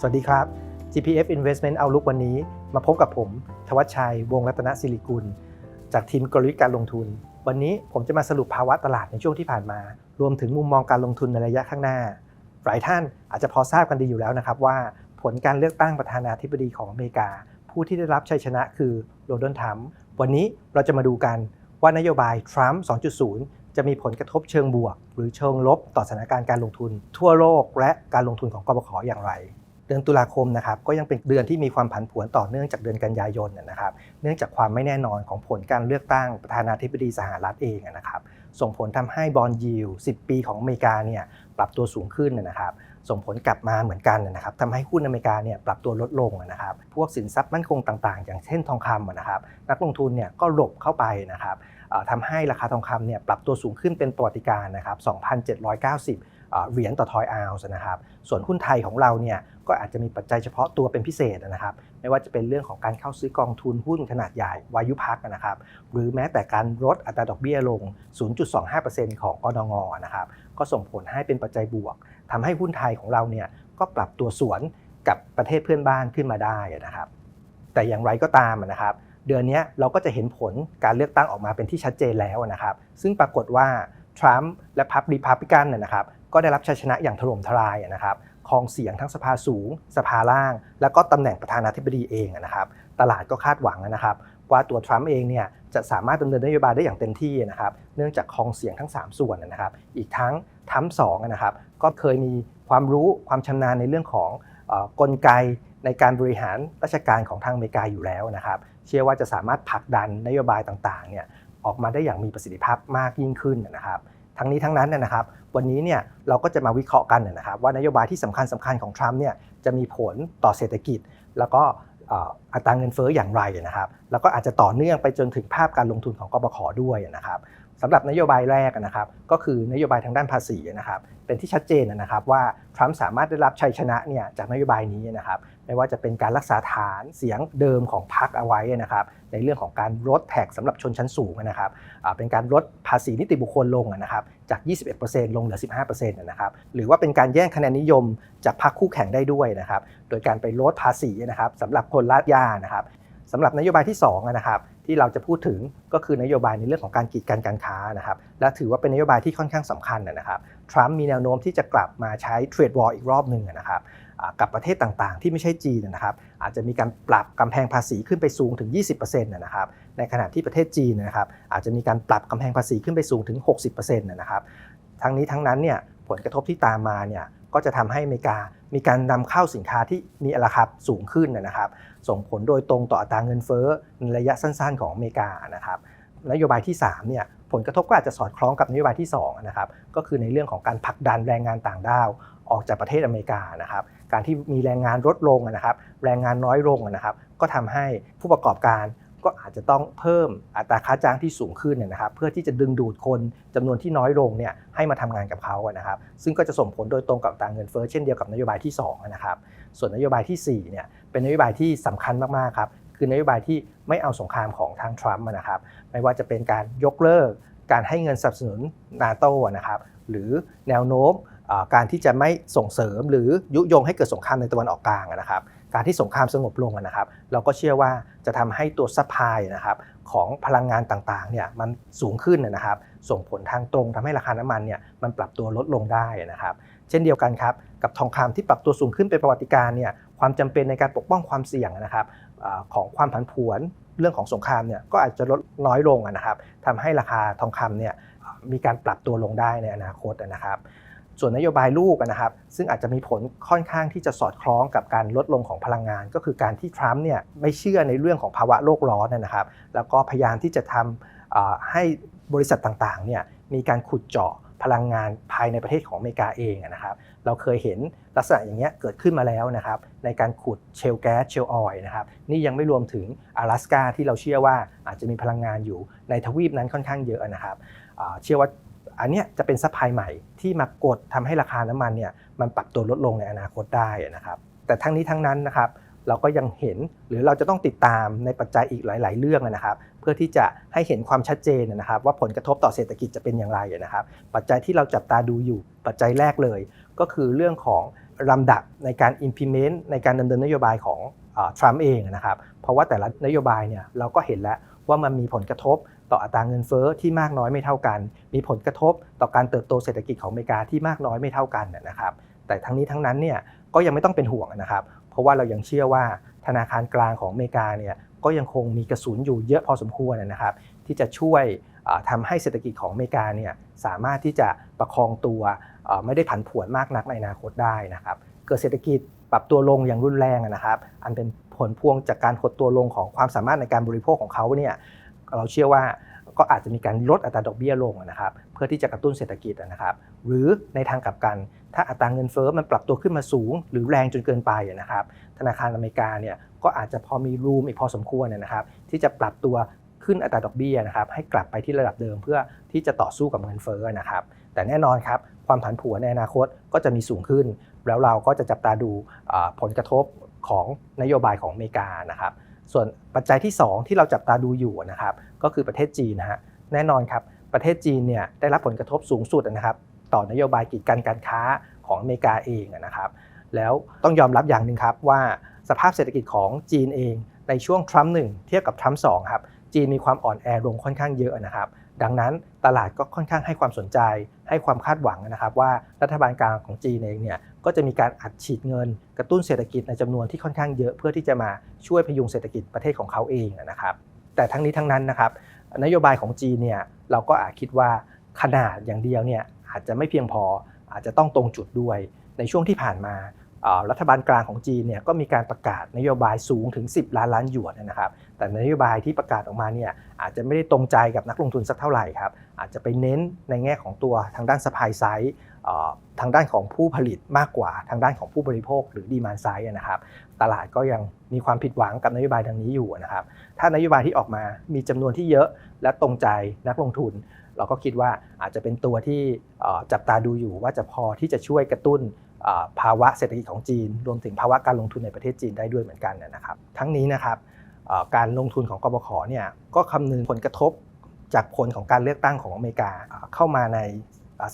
สวัสดีครับ GPF Investment Outlook วันนี้มาพบกับผม ทวัชชัย วงศ์รัตนศิริกุล จากทีมกลยุทธ์การลงทุน วันนี้ผมจะมาสรุปภาวะตลาดในช่วงที่ผ่านมา รวมถึงมุมมองการลงทุนในระยะข้างหน้า หลายท่านอาจจะพอทราบกันดีอยู่แล้วนะครับว่า ผลการเลือกตั้งประธานาธิบดีของอเมริกา ผู้ที่ได้รับชัยชนะคือโดนัลด์ทรัมป์วันนี้เราจะมาดูกันว่านโยบายทรัมป์2.0 จะมีผลกระทบเชิงบวก หรือเชิงลบต่อสถานการณ์การลงทุน ทั่วโลกและการลงทุนของกบขอย่างไร เดือนตุลาคมนะครับก็ยังเป็นเดือนที่มีความผันผวนต่อเนื่องจากเดือนกันยายนนะครับเนื่องจากความไม่แน่นอนของผลการเลือกตั้งประธานาธิบดีสหรัฐเองนะครับส่งผลทำให้บอลยิว10 ปีของอเมริกาเนี่ยปรับตัวสูงขึ้นนะครับส่งผลกลับมาเหมือนกันนะครับทำให้หุ้นอเมริกาเนี่ยปรับตัวลดลงนะครับพวกสินทรัพย์มั่นคงต่างๆ อย่างเช่นทองคำนะครับนักลงทุนเนี่ยก็หลบเข้าไปนะครับทำให้ราคาทองคำเนี่ยปรับตัวสูงขึ้นเป็นประวัติการณ์นะครับ2,790 เหรียญต่อทอยออนซ์นะครับ ส่วนหุ้นไทยของเราเนี่ยก็อาจจะมีปัจจัยเฉพาะตัวเป็นพิเศษนะครับ ไม่ว่าจะเป็นเรื่องของการเข้าซื้อกองทุนหุ้นขนาดใหญ่วายุพักนะครับ หรือแม้แต่การลดอัตราดอกเบี้ยลง 0.25%ของกนงนะครับ ก็ส่งผลให้เป็นปัจจัยบวกทำให้หุ้นไทยของเราเนี่ยก็ปรับตัวสวนกับประเทศเพื่อนบ้านขึ้นมาได้นะครับ แต่อย่างไรก็ตามนะครับ เดือนนี้เราก็จะเห็นผลการเลือกตั้งออกมาเป็นที่ชัดเจนแล้วนะครับ ซึ่งปรากฏว่าทรัมป์และพรรครีพับลิกันนะครับ ก็ได้รับชัยชนะอย่างถล่มทลายนะครับครองเสียงทั้งสภาสูง สภาล่าง แล้วก็ตำแหน่งประธานาธิบดีเองนะครับ ตลาดก็คาดหวังนะครับ ว่าตัวทรัมป์เองเนี่ยจะสามารถดำเนินนโยบายได้อย่างเต็มที่นะครับ เนื่องจากครองเสียงทั้ง 3 ส่วนนะครับ อีกทั้งทรัมสองนะครับ ก็เคยมีความรู้ความชำนาญในเรื่องของกลไกในการบริหารราชการของทางอเมริกาอยู่แล้วนะครับ เชื่อว่าจะสามารถผลักดันนโยบายต่างๆเนี่ยออกมาได้อย่างมีประสิทธิภาพมากยิ่งขึ้นนะครับ ทั้งนี้ทั้งนั้นนะครับ วันนี้เนี่ยเราก็จะมาวิเคราะห์กันนะครับว่านโยบายที่สำคัญสคัญๆของทรัมป์เนี่ยจะมีผลต่อเศรษฐกิจ แล้วก็อัตราเงินเฟ้ออย่างไรนะครับ แล้วก็อาจจะต่อเนื่องไปจนถึงภาพการลงทุนของกบขด้วยนะครับ สำหรับนโยบายแรกนะครับก็คือนโยบายทางด้านภาษีนะครับเป็นที่ชัดเจนนะครับว่าทรัมป์สามารถได้รับชัยชนะเนี่ยจากนโยบายนี้นะครับไม่ว่าจะเป็นการรักษาฐานเสียงเดิมของพรรคเอาไว้นะครับในเรื่องของการลดแท็กสำหรับชนชั้นสูงนะครับเป็นการลดภาษีนิติบุคคลลงนะครับจาก 21%ลงเหลือ 15%นะครับหรือว่าเป็นการแย่งคะแนนนิยมจากพรรคคู่แข่งได้ด้วยนะครับโดยการไปลดภาษีนะครับสำหรับคนลาดยานะครับสำหรับนโยบายที่2นะครับ ที่เราจะพูดถึงก็คือนโยบายในเรื่องของการกีดกันการค้านะครับและถือว่าเป็นนโยบายที่ค่อนข้างสำคัญนะครับทรัมป์มีแนวโน้มที่จะกลับมาใช้เทรดวอลอีกรอบหนึ่งนะครับกับประเทศต่างๆ ที่ไม่ใช่จีนนะครับอาจจะมีการปรับกำแพงภาษีขึ้นไปสูงถึง 20%นะครับในขณะที่ประเทศจีนนะครับอาจจะมีการปรับกำแพงภาษีขึ้นไปสูงถึง 60%นะครับทั้งนี้ทั้งนั้นเนี่ย ผลกระทบที่ตามมาเนี่ยก็จะทำให้อเมริกามีการนำเข้าสินค้าที่มีราคาสูงขึ้นนะครับ ส่งผลโดยตรงต่ออัตราเงินเฟ้อในระยะสั้นๆ ของอเมริกานะครับนโยบายที่3เนี่ยผลกระทบก็อาจจะสอดคล้องกับนโยบายที่2นะครับก็คือในเรื่องของการผลักดันแรงงานต่างด้าวออกจากประเทศอเมริกานะครับ การที่มีแรงงานลดลงนะครับ แรงงานน้อยลงนะครับ ก็ทำให้ผู้ประกอบการ ก็อาจจะต้องเพิ่มอัตราค่าจ้างที่สูงขึ้นเนยนะครับ เพื่อที่จะดึงดูดคนจำนวนที่น้อยลงเนี่ยให้มาทำงานกับเขานะครับ ซึ่งก็จะส่งผลโดยตรงกับตราเงินเฟ้อเช่นเดียวกับนโยบายที่2นะครับ ส่วนนโยบายที่4เนี่ยเป็นนโยบายที่สำคัญมากๆครับคือนโยบายที่ไม่เอาสงครามของทางทรัมป์นะครับ ไม่ว่าจะเป็นการยกเลิก การให้เงินสนับสนุนนาโต้นะครับหรือแนวโน้มการที่จะไม่ส่งเสริมหรือยุยงให้เกิดสงครามในตะวันออกกลางนะครับ การที่สงครามสงบลงนะครับ เราก็เชื่อว่าจะทำให้ตัวซัพพลายนะครับของพลังงานต่างๆเนี่ยมันสูงขึ้นนะครับ ส่งผลทางตรงทำให้ราคาน้ำมันเนี่ยมันปรับตัวลดลงได้นะครับ เช่นเดียวกันครับกับทองคำที่ปรับตัวสูงขึ้นเป็นประวัติการณ์เนี่ยความจำเป็นในการปกป้องความเสี่ยงนะครับอของความผันผวนเรื่องของสงครามเนี่ยก็อาจจะลดน้อยลงนะครับทำให้ราคาทองคำเนี่ยมีการปรับตัวลงได้ในอนาคตนะครับ ส่วนนโยบายลูกนะครับ ซึ่งอาจจะมีผลค่อนข้างที่จะสอดคล้องกับการลดลงของพลังงาน ก็คือการที่ทรัมป์เนี่ยไม่เชื่อในเรื่องของภาวะโลกร้อนนะครับ แล้วก็พยายามที่จะทำให้บริษัทต่างๆเนี่ยมีการขุดเจาะพลังงานภายในประเทศของอเมริกาเองนะครับ เราเคยเห็นลักษณะอย่างเงี้ยเกิดขึ้นมาแล้วนะครับ ในการขุดเชลแก๊สเชลออยนะครับ นี่ยังไม่รวมถึง阿拉สกาที่เราเชื่อว่าอาจจะมีพลังงานอยู่ในทวีปนั้นค่อนข้างเยอะนะครับเชื่อว่า อันนี้จะเป็นซัพพลายใหม่ที่มากดทำให้ราคาน้ำมันเนี่ยมันปรับตัวลดลงในอนาคตได้นะครับแต่ทั้งนี้ทั้งนั้นนะครับเราก็ยังเห็นหรือเราจะต้องติดตามในปัจจัยอีกหลาย ๆ เรื่องนะครับ เพื่อที่จะให้เห็นความชัดเจนนะครับ ว่าผลกระทบต่อเศรษฐกิจจะเป็นอย่างไรนะครับ ปัจจัยที่เราจับตาดูอยู่ปัจจัยแรกเลย ก็คือเรื่องของลำดับในการ implement ในการดำเนินนโยบายของทรัมป์เองนะครับ เพราะว่าแต่ละนโยบายเนี่ยเราก็เห็นแล้วว่ามันมีผลกระทบ ต่ออัตราเงินเฟ้อที่มากน้อยไม่เท่ากัน มีผลกระทบต่อการเติบโตเศรษฐกิจของอเมริกาที่มากน้อยไม่เท่ากันนะครับ แต่ทั้งนี้ทั้งนั้นเนี่ยก็ยังไม่ต้องเป็นห่วงนะครับ เพราะว่าเรายังเชื่อว่าธนาคารกลางของอเมริกาเนี่ยก็ยังคงมีกระสุนอยู่เยอะพอสมควรนะครับ ที่จะช่วยทำให้เศรษฐกิจของอเมริกาเนี่ยสามารถที่จะประคองตัวไม่ได้ผันผวนมากนักในอนาคตได้นะครับ เกิดเศรษฐกิจปรับตัวลงอย่างรุนแรงนะครับ อันเป็นผลพวงจากการหดตัวลงของความสามารถในการบริโภคของเขาเนี่ย เราเชื่อว่าก็อาจจะมีการลดอัตราดอกเบี้ยลงนะครับ เพื่อที่จะกระตุ้นเศรษฐกิจนะครับ หรือในทางกลับกัน ถ้าอัตราเงินเฟ้อมันปรับตัวขึ้นมาสูง หรือแรงจนเกินไปนะครับ ธนาคารอเมริกาเนี่ยก็อาจจะพอมีรูมอีกพอสมควรนะครับ ที่จะปรับตัวขึ้นอัตราดอกเบี้ยนะครับ ให้กลับไปที่ระดับเดิมเพื่อที่จะต่อสู้กับเงินเฟ้อนะครับ แต่แน่นอนครับความผันผวนในอนาคตก็จะมีสูงขึ้น แล้วเราก็จะจับตาดูผลกระทบของนโยบายของอเมริกานะครับ ส่วนปัจจัยที่ 2 ที่เราจับตาดูอยู่นะครับก็คือประเทศจีนนะฮะแน่นอนครับประเทศจีนเนี่ยได้รับผลกระทบสูงสุดนะครับ ต่อนโยบายกีดกันการค้าของอเมริกาเองนะครับ แล้วต้องยอมรับอย่างหนึ่งครับว่าสภาพเศรษฐกิจของจีนเองในช่วงทรัมป์หนึ่งเทียบกับทรัมป์สองครับจีนมีความอ่อนแอลงค่อนข้างเยอะนะครับ ดังนั้นตลาดก็ค่อนข้างให้ความสนใจให้ความคาดหวังนะครับ ว่ารัฐบาลกลางของจีนเองเนี่ย ก็จะมีการอัดฉีดเงิน กระตุ้นเศรษฐกิจในจำนวนที่ค่อนข้างเยอะ เพื่อที่จะมาช่วยพยุงเศรษฐกิจประเทศของเขาเองนะครับ แต่ทั้งนี้ทั้งนั้นนะครับ นโยบายของจีนเนี่ยเราก็อาจคิดว่าขนาดอย่างเดียวเนี่ยอาจจะไม่เพียงพออาจจะต้องตรงจุดด้วยในช่วงที่ผ่านมา รัฐบาลกลางของจีนเนี่ยก็มีการประกาศนโยบายสูงถึง 10 ล้านล้านหยวนนะครับ แต่นโยบายที่ประกาศออกมาเนี่ยอาจจะไม่ได้ตรงใจกับนักลงทุนสักเท่าไหร่ครับ อาจจะไปเน้นในแง่ของตัวทางด้านสปายไซด์ทางด้านของผู้ผลิตมากกว่าทางด้านของผู้บริโภคหรือดีมานไซด์นะครับ ตลาดก็ยังมีความผิดหวังกับนโยบายดังนี้อยู่นะครับ ถ้านโยบายที่ออกมามีจำนวนที่เยอะและตรงใจนักลงทุน เราก็คิดว่าอาจจะเป็นตัวที่จับตาดูอยู่ว่าจะพอที่จะช่วยกระตุ้น ภาวะเศรษฐกิจของจีน รวมถึงภาวะการลงทุนในประเทศจีนได้ด้วยเหมือนกันนะครับ ทั้งนี้นะครับการลงทุนของกบขเนี่ยก็คำนึงผลกระทบจากผลของการเลือกตั้งของอเมริกาเข้ามาใน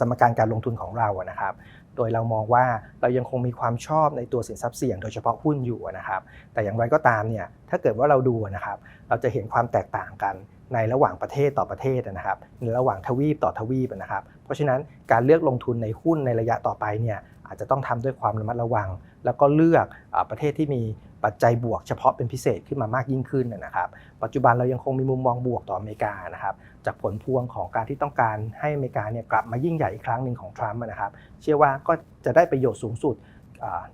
สมการการลงทุนของเรานะครับ โดยเรามองว่าเรายังคงมีความชอบในตัวสินทรัพย์เสี่ยงโดยเฉพาะหุ้นอยู่นะครับ แต่อย่างไรก็ตามเนี่ยถ้าเกิดว่าเราดูนะครับ เราจะเห็นความแตกต่างกันในระหว่างประเทศต่อประเทศนะครับหรือระหว่างทวีปต่อทวีปนะครับ เพราะฉะนั้นการเลือกลงทุนในหุ้นในระยะต่อไปเนี่ย อาจจะต้องทำด้วยความระมัดระวัง แล้วก็เลือกประเทศที่มีปัจจัยบวกเฉพาะเป็นพิเศษขึ้นมามากยิ่งขึ้นนะครับ ปัจจุบันเรายังคงมีมุมมองบวกต่ออเมริกานะครับจากผลพวงของการที่ต้องการให้อเมริกาเนี่ยกลับมายิ่งใหญ่อีกครั้งหนึ่งของทรัมป์นะครับ เชื่อว่าก็จะได้ประโยชน์สูงสุด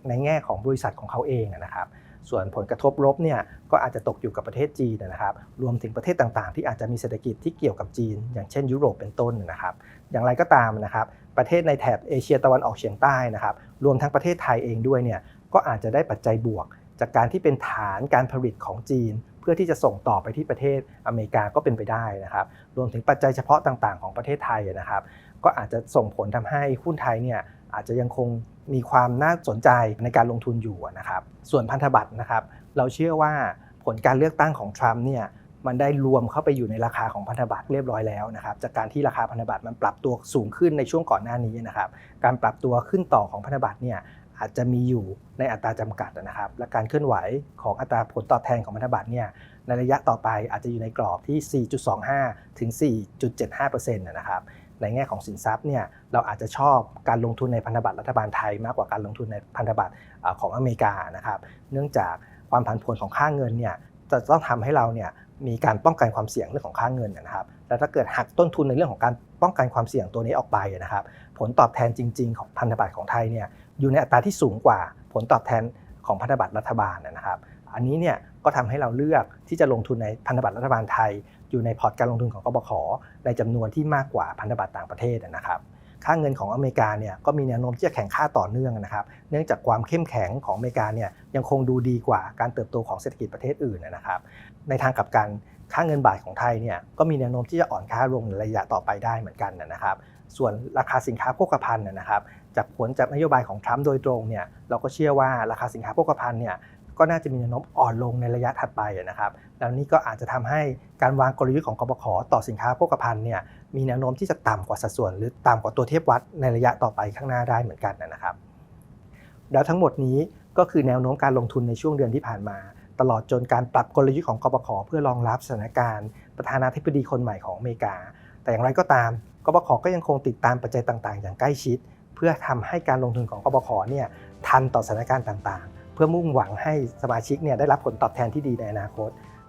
ในแง่ของบริษัทของเขาเองนะครับ ส่วนผลกระทบลบเนี่ยก็อาจจะตกอยู่กับประเทศจีนนะครับ รวมถึงประเทศต่างๆ ที่อาจจะมีเศรษฐกิจที่เกี่ยวกับจีน อย่างเช่นยุโรปเป็นต้นนะครับ อย่างไรก็ตามนะครับ ประเทศในแถบเอเชียตะวันออกเฉียงใต้นะครับรวมทั้งประเทศไทยเองด้วยเนี่ยก็อาจจะได้ปัจจัยบวก จากการที่เป็นฐานการผลิตของจีน เพื่อที่จะส่งต่อไปที่ประเทศอเมริกาก็เป็นไปได้นะครับรวมถึงปัจจัยเฉพาะต่างๆ ของประเทศไทยนะครับก็อาจจะส่งผลทำให้หุ้นไทยเนี่ยอาจจะยังคงมีความน่าสนใจในการลงทุนอยู่นะครับส่วนพันธบัตรนะครับเราเชื่อว่าผลการเลือกตั้งของทรัมป์เนี่ย มันได้รวมเข้าไปอยู่ในราคาของพันธบัตรเรียบร้อยแล้วนะครับ จากการที่ราคาพันธบัตรมันปรับตัวสูงขึ้นในช่วงก่อนหน้านี้นะครับ การปรับตัวขึ้นต่อของพันธบัตรเนี่ยอาจจะมีอยู่ในอัตราจำกัดนะครับ และการเคลื่อนไหวของอัตราผลตอบแทนของพันธบัตรเนี่ยในระยะต่อไปอาจจะอยู่ในกรอบที่ 4.25 ถึง 4.75%นะครับในแง่ของสินทรัพย์เนี่ยเราอาจจะชอบการลงทุนในพันธบัตรรัฐบาลไทยมากกว่าการลงทุนในพันธบัตรของอเมริกานะครับ เนื่องจากความผันผวนของค่าเงินเนี่ยจะต้องทำให้เราเนี่ย มีการป้องกันความเสี่ยงเรื่องของค่าเงินนะครับ แล้วถ้าเกิดหักต้นทุนในเรื่องของการป้องกันความเสี่ยงตัวนี้ออกไปนะครับ ผลตอบแทนจริง ๆ ของพันธบัตรของไทยเนี่ยอยู่ในอัตราที่สูงกว่าผลตอบแทนของพันธบัตรรัฐบาลนะครับ อันนี้เนี่ยก็ทำให้เราเลือกที่จะลงทุนในพันธบัตรรัฐบาลไทย อยู่ในพอร์ตการลงทุนของกบขในจำนวนที่มากกว่าพันธบัตรต่างประเทศนะครับ ค่าเงินของอเมริกาเนี่ยก็มีแนวโน้มที่จะแข่งค่าต่อเนื่องนะครับ เนื่องจากความเข้มแข็งของอเมริกาเนี่ยยังคงดูดีกว่าการเติบโตของเศรษฐกิจประเทศอื่นนะครับ ในทางกลับกันค่าเงินบาทของไทยเนี่ยก็มีแนวโน้มที่จะอ่อนค่าลงในระยะต่อไปได้เหมือนกันนะครับ ส่วนราคาสินค้าโภคภัณฑ์นะครับจากผลจากนโยบายของทรัมป์โดยตรงเนี่ยเราก็เชื่อว่าราคาสินค้าโภคภัณฑ์เนี่ยก็น่าจะมีแนวโน้มอ่อนลงในระยะถัดไปนะครับ แล้วนี่ก็อาจจะทำให้การวางกลยุทธ์ของกบขต่อสินค้าโภคภัณฑ์เนี่ยมีแนวโน้มที่จะต่ำกว่าสัดส่วน หรือต่ำกว่าตัวเทียบวัดในระยะต่อไปข้างหน้าได้เหมือนกันนะครับ แล้วทั้งหมดนี้ก็คือแนวโน้มการลงทุนในช่วงเดือนที่ผ่านมา ตลอดจนการปรับกลยุทธ์ของกบขเพื่อรองรับสถานการณ์ ประธานาธิบดีคนใหม่ของอเมริกา แต่อย่างไรก็ตามกบขก็ยังคงติดตามปัจจัยต่างๆ อย่างใกล้ชิด เพื่อทำให้การลงทุนของกบขเนี่ยทันต่อสถานการณ์ต่างๆ เพื่อมุ่งหวังให้สมาชิกเนี่ยได้รับผลตอบแทนที่ดีในอนาคต